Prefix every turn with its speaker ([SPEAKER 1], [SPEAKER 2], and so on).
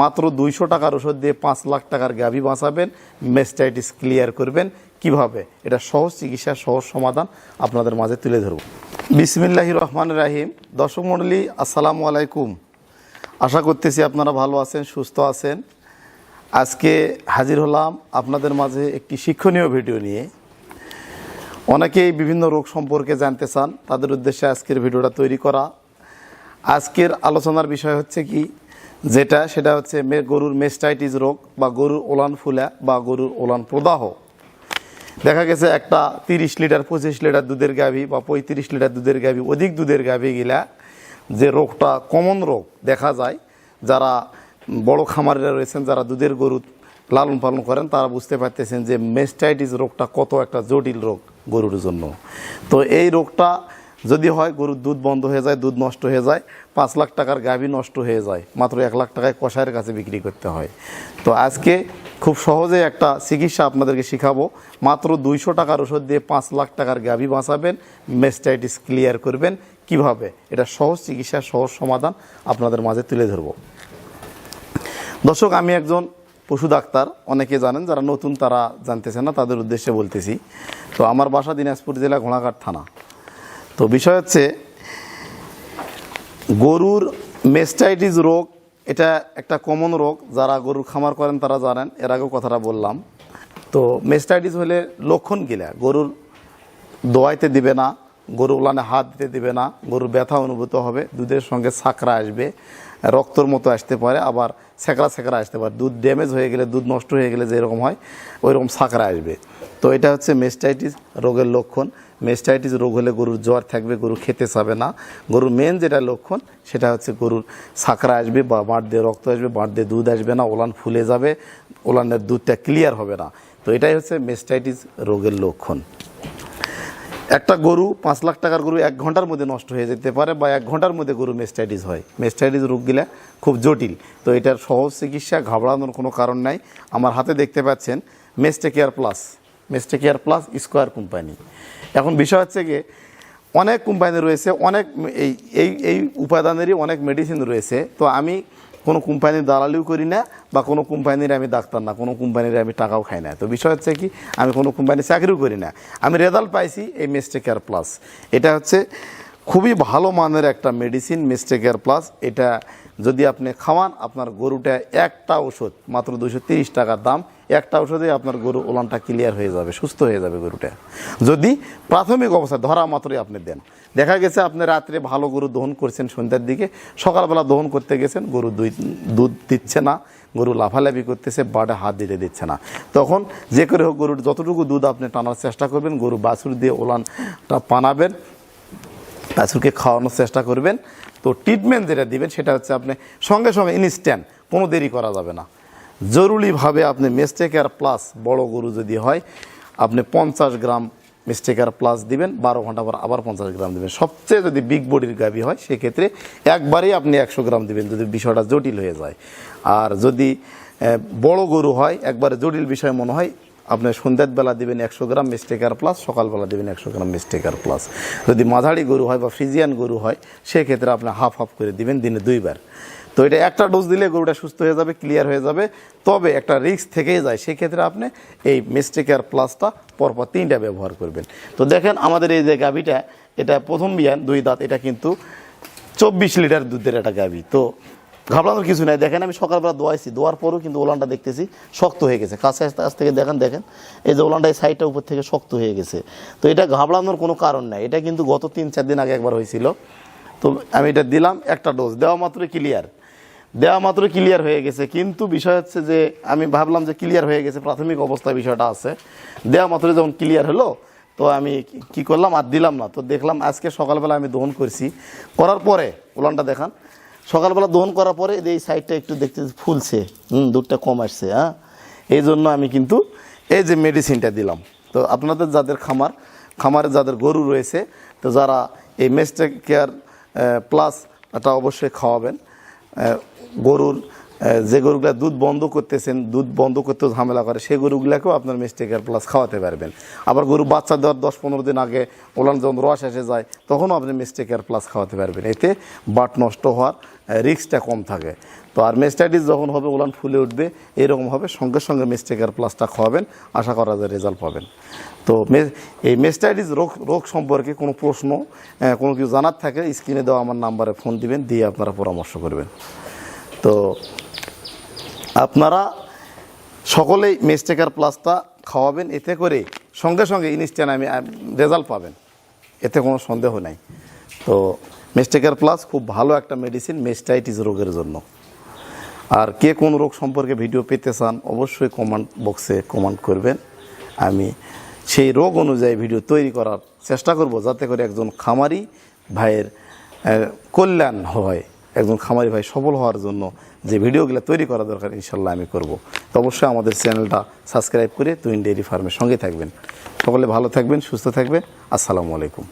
[SPEAKER 1] মাত্র দুইশো টাকার ওষুধ দিয়ে পাঁচ লাখ টাকার গাভী বাঁচাবেন। মেস্টাইটিস ক্লিয়ার করবেন। কীভাবে? এটা সহজ চিকিৎসা, সহজ সমাধান আপনাদের মাঝে তুলে ধরব। বিসমিল্লাহি রহমান রাহিম। দর্শক মণ্ডলী, আসসালামু আলাইকুম। আশা করতেছি আপনারা ভালো আছেন, সুস্থ আছেন। আজকে হাজির হলাম আপনাদের মাঝে একটি শিক্ষণীয় ভিডিও নিয়ে। অনেকেই বিভিন্ন রোগ সম্পর্কে জানতে চান, তাদের উদ্দেশ্যে আজকের ভিডিওটা তৈরি করা। আজকের আলোচনার বিষয় হচ্ছে কি যেটা, সেটা হচ্ছে গরুর মেস্টাইটিস রোগ বা গরুর ওলান ফুলা বা গরুর ওলান প্রদাহ। দেখা গেছে একটা তিরিশ লিটার, পঁচিশ লিটার দুধের গাভী বা পঁয়ত্রিশ লিটার দুধের গাভী, অধিক দুধের গাভী গিলা যে রোগটা কমন রোগ দেখা যায়, যারা বড় খামারিরা রয়েছেন, যারা দুধের গরু লালন পালন করেন, তারা বুঝতে পারতেছেন যে মেস্টাইটিস রোগটা কত একটা জটিল রোগ গরুর জন্য। তো এই রোগটা যদি হয় গরুর দুধ বন্ধ হয়ে যায়, দুধ নষ্ট হয়ে যায়, পাঁচ লাখ টাকার গাভী নষ্ট হয়ে যায়, মাত্র এক লাখ টাকায় কষায়ের কাছে বিক্রি করতে হয়। তো আজকে খুব সহজে একটা চিকিৎসা আপনাদেরকে শিখাবো। মাত্র দুইশো টাকার ওষুধ দিয়ে পাঁচ লাখ টাকার গাভী বাঁচাবেন, মেস্টাইটিস ক্লিয়ার করবেন। কীভাবে? এটা সহজ চিকিৎসা, সহজ সমাধান আপনাদের মাঝে তুলে ধরবো। দর্শক, আমি একজন পশু ডাক্তার। অনেকে জানেন, যারা নতুন তারা জানতেছে না, তাদের উদ্দেশ্যে বলতেছি। তো আমার বাসা দিনাজপুর জেলা ঘোড়াঘাট থানা। তো বিষয় হচ্ছে, গরুর মেস্টাইটিস রোগ, এটা একটা কমন রোগ, যারা গরুর খামার করেন তারা জানেন, এর আগেও কথাটা বললাম। তো মেস্টাইটিস হলে লক্ষণ গিলা গরুর দোয়াইতে দিবে না গরু উলানে হাত দিতে দিবে না, গরুর ব্যথা অনুভূত হবে, দুধের সঙ্গে ছাকরা আসবে, রক্তর মতো আসতে পারে, আবার সেকড়া সেকড়া আসতে পারে। দুধ ড্যামেজ হয়ে গেলে, দুধ নষ্ট হয়ে গেলে যেরকম হয় ওই রকম ছাকরা আসবে। তো এটা হচ্ছে মেস্টাইটিস রোগের লক্ষণ। মেস্টাইটিস রোগ হলে গরুর জ্বর থাকবে, গরু খেতে চাবে না। গরুর মেন যেটা লক্ষণ, সেটা হচ্ছে গরুর ছাকরা আসবে বা বাঁট দিয়ে রক্ত আসবে, বাঁট দিয়ে দুধ আসবে না, ওলান ফুলে যাবে, ওলানের দুধটা ক্লিয়ার হবে না। তো এটাই হচ্ছে মেস্টাইটিস রোগের লক্ষণ। একটা গরু পাঁচ লাখ টাকার গরু এক ঘণ্টার মধ্যে নষ্ট হয়ে যেতে পারে বা এক ঘণ্টার মধ্যে গরু মেস্টাইটিস হয়। মেস্টাইটিস রোগগুলা খুব জটিল। তো এটার সহজ চিকিৎসা, ঘাবড়ানোর কোনো কারণ নাই। আমার হাতে দেখতে পাচ্ছেন মেস্টে কেয়ার প্লাস মেস্টে কেয়ার প্লাস স্কোয়ার কোম্পানি এখন বিষয় হচ্ছে গিয়ে অনেক কোম্পানি রয়েছে, অনেক এই এই এই উপাদানেরই অনেক মেডিসিন রয়েছে। তো আমি কোনো কোম্পানির দালালিও করি না বা কোনো কোম্পানির আমি ডাক্তার না, কোনো কোম্পানির আমি টাকাও খাই না। তো বিষয় হচ্ছে কি, আমি কোনো কোম্পানির চাকরিও করি না। আমি রেজাল্ট পাইছি এই মেস্টেকেয়ার প্লাস এটা হচ্ছে খুবই ভালো মানের একটা মেডিসিন মেস্টেকেয়ার প্লাস এটা যদি আপনি খাওয়ান, আপনার গরুটা একটা ওষুধ, মাত্র দুশো তিরিশ টাকার দাম, একটা ওষুধে আপনার গরু ওলানটা ক্লিয়ার হয়ে যাবে, সুস্থ হয়ে যাবে গরুটা। যদি প্রাথমিক অবস্থায় ধরা মাত্রই আপনি দেন। দেখা গেছে আপনি রাত্রে ভালো গরু দহন করছেন সন্ধ্যার দিকে, সকালবেলা দহন করতে গেছেন, গরু দুই দুধ দিচ্ছে না, গরু লাফালাফি করতেছে বাটে হাত দিতে দিচ্ছে না। তখন যে করে হোক গরুর যতটুকু দুধ আপনি টানার চেষ্টা করবেন, গরু বাছুর দিয়ে ওলানটা পানাবেন বাছুরকে খাওয়ানোর চেষ্টা করবেন। তো ট্রিটমেন্ট যেটা দিবেন সেটা হচ্ছে আপনি সঙ্গে সঙ্গে ইনস্ট্যান্ট কোনো দেরি করা যাবে না। জরুরিভাবে আপনি মেস্টেকার প্লাস বড় গরু যদি হয়, আপনি পঞ্চাশ গ্রাম মিস্টেকার প্লাস দিবেন, বারো ঘণ্টা পর আবার পঞ্চাশ গ্রাম দেবেন। সবচেয়ে যদি বিগ বডির গাভী হয়, সেক্ষেত্রে একবারেই আপনি একশো গ্রাম দিবেন যদি বিষয়টা জটিল হয়ে যায়। আর যদি বড় গরু হয়, একবারে জটিল বিষয় মনে হয় আপনি সন্ধ্যার বেলা দিবেন একশো গ্রাম মিস্টেকার প্লাস সকালবেলা দিবেন একশো গ্রাম মিস্টেকার প্লাস যদি মাঝারি গরু হয় বা ফ্রিজিয়ান গরু হয়, সেক্ষেত্রে আপনি হাফ হাফ করে দিবেন দিনে দুইবার। তো এটা একটা ডোজ দিলে গরুটা সুস্থ হয়ে যাবে ক্লিয়ার হয়ে যাবে। তবে একটা রিস্ক থেকেই যায়, সেক্ষেত্রে আপনি এই মিস্টেকার প্লাসটা পরপর তিনটা ব্যবহার করবেন। তো দেখেন আমাদের এই যে গাভিটা, এটা প্রথম বিয়ান, দুই দাঁত, এটা কিন্তু চব্বিশ লিটার দুধের একটা গাভি। তো ঘাবড়ানোর কিছু নাই। দেখেন আমি সকালবেলা দোয়াইছি, দোয়ার পরও কিন্তু ওলানটা দেখতেছি শক্ত হয়ে গেছে। কাছে আসতে কাছ থেকে দেখেন দেখেন, এই যে ওলানটা এই সাইডটা উপর থেকে শক্ত হয়ে গেছে। তো এটা ঘাবড়ানোর কোনো কারণ নাই। এটা কিন্তু গত তিন, চার দিন আগে একবার হয়েছিল। তো আমি এটা দিলাম, একটা ডোজ দেওয়া মাত্রই ক্লিয়ার দেওয়া মাত্র ক্লিয়ার হয়ে গেছে। কিন্তু বিষয় হচ্ছে যে, আমি ভাবলাম যে ক্লিয়ার হয়ে গেছে, প্রাথমিক অবস্থায় বিষয়টা আছে। দেওয়া মাত্র যখন ক্লিয়ার হলো, তো আমি কি- করলাম আর দিলাম না। তো দেখলাম আজকে সকালবেলা আমি দহন করছি। করার পরে উলানটা দেখান সকালবেলা দহন করার পরে এই সাইডটা একটু দেখতে ফুলছে। হুম, দুধটা কম আসছে হ্যাঁ? এই জন্য আমি কিন্তু এই যে মেডিসিনটা দিলাম। তো আপনাদের যাদের খামার, খামারে যাদের গরু রয়েছে, তো যারা এই মেস্টেক কেয়ার প্লাস এটা অবশ্যই খাওয়াবেন। গরুর যে গরুগুলা দুধ বন্ধ করতেছেন, দুধ বন্ধ করতে ঝামেলা করে, সেই গরুগুলাকেও আপনার মিস্টেকার প্লাস খাওয়াতে পারবেন। আবার গরু বাচ্চা দেওয়ার দশ পনেরো দিন আগে ওলান যখন রস এসে যায়, তখনও আপনি মিস্টেকার প্লাস খাওয়াতে পারবেন। এতে বাট নষ্ট হওয়ার রিস্কটা কম থাকে। তো আর মেস্টাইটিস যখন হবে, ওলান ফুলে উঠবে, এরকম হবে, সঙ্গে সঙ্গে মেস্টেকার প্লাসটা খাওয়াবেন, আশা করা যায় রেজাল্ট পাবেন। তো এই মেস্টাইটিস রোগ রোগ সম্পর্কে কোনো প্রশ্ন কোনো কিছু জানার থাকে স্ক্রিনে দেওয়া আমার নাম্বারে ফোন দিবেন, দিয়ে আপনারা পরামর্শ করবেন। তো আপনারা সকলেই মেস্টেকার প্লাসটা খাওয়াবেন, এতে করে সঙ্গে সঙ্গে ইনস্ট্যান্ট আমি রেজাল্ট পাবেন। এতে কোনো সন্দেহ নাই। তো মেস্টেকার প্লাস খুব ভালো একটা মেডিসিন মেস্টাইটিস রোগের জন্য। আর কে কোন রোগ সম্পর্কে ভিডিও পেতে চান, অবশ্যই কমেন্ট বক্সে কমেন্ট করবেন। আমি সেই রোগ অনুযায়ী ভিডিও তৈরি করার চেষ্টা করব, যাতে করে একজন খামারি ভাইয়ের কল্যাণ হয়। একজন খামারি ভাই সফল হওয়ার জন্য যে ভিডিওগুলো তৈরি করা দরকার ইনশাল্লাহ আমি করব। তো অবশ্যই আমাদের চ্যানেলটা সাবস্ক্রাইব করে তুইন ডেয়ারি ফার্মের সঙ্গে থাকবেন। সকলে ভালো থাকবেন, সুস্থ থাকবেন। আসসালামু আলাইকুম।